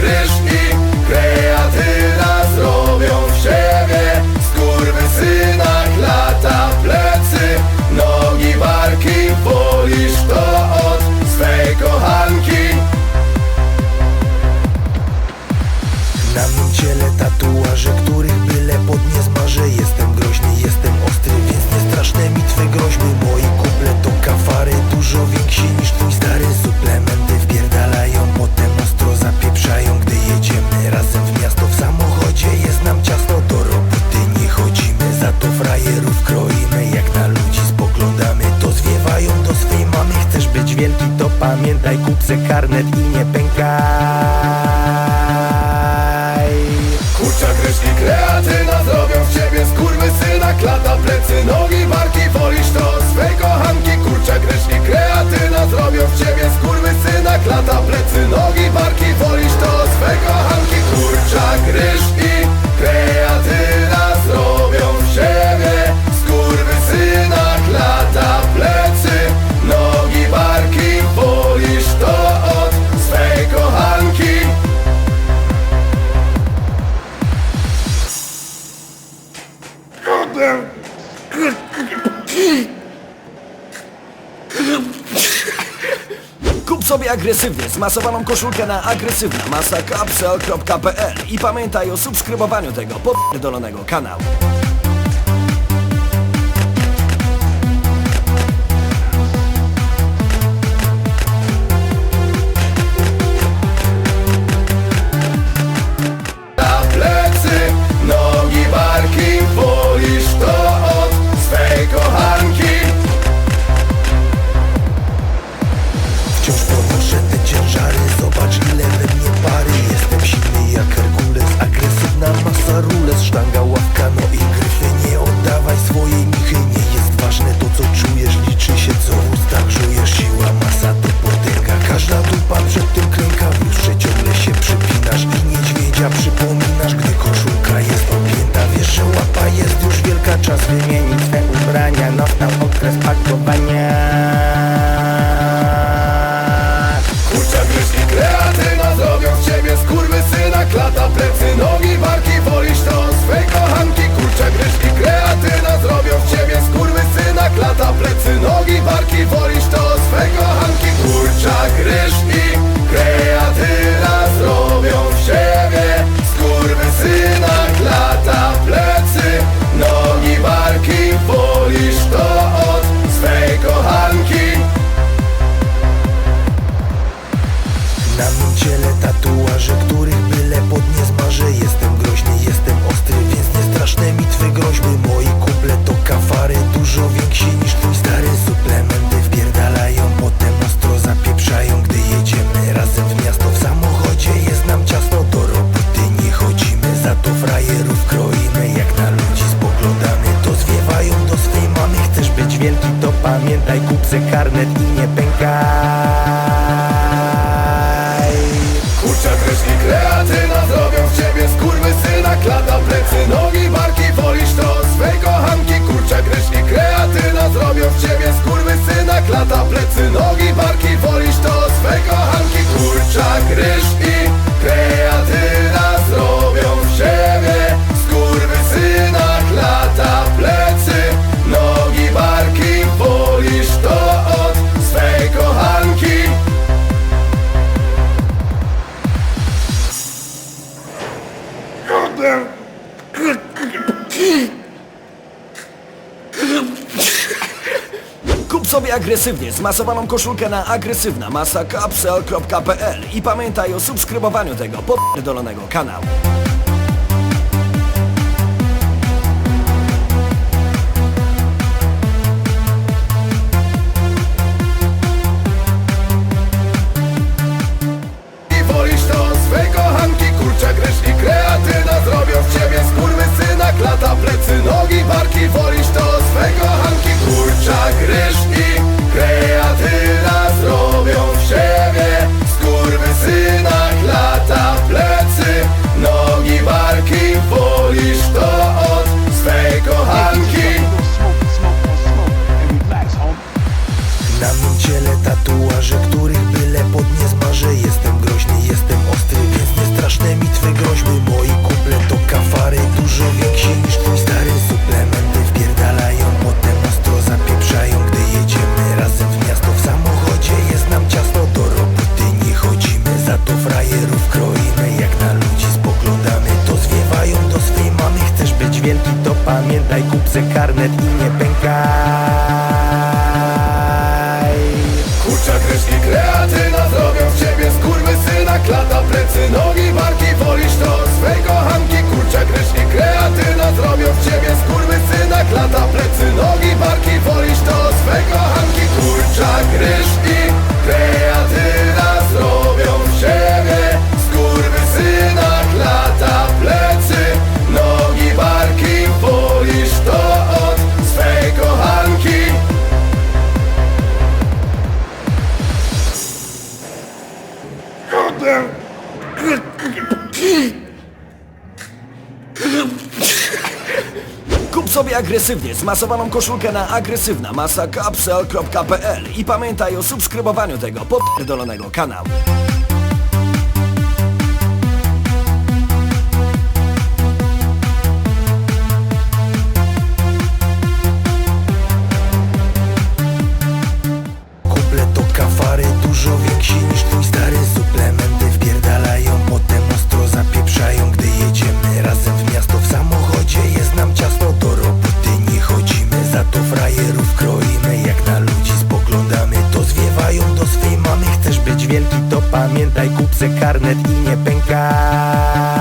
решти. sobie agresywnie zmasowaną koszulkę na agresywna masakapsel.pl i pamiętaj o subskrybowaniu tego popierdolonego kanału. wielki to pamiętaj Kup se karnet i nie pękaj. Kup sobie agresywnie zmasowaną koszulkę na agresywna masa i pamiętaj o subskrybowaniu tego popierdolonego kanału. Chcę karnet i nie pękaj. Kurczak, reszki, kreatyna Zrobią w ciebie. Skurwy syna Klata, plecy, nogi, barki Wolisz to. Swej kochanki Kurczak, reszki, kreatyna Zrobią w ciebie. Skurwy syna Klata, plecy, nogi, barki Wolisz to. Swej kochanki Kurczak, ryż Kup sobie agresywnie zmasowaną koszulkę na agresywna masa i pamiętaj o subskrybowaniu tego popierdolonego kanału. Daj kupce karnet i nie pękaj.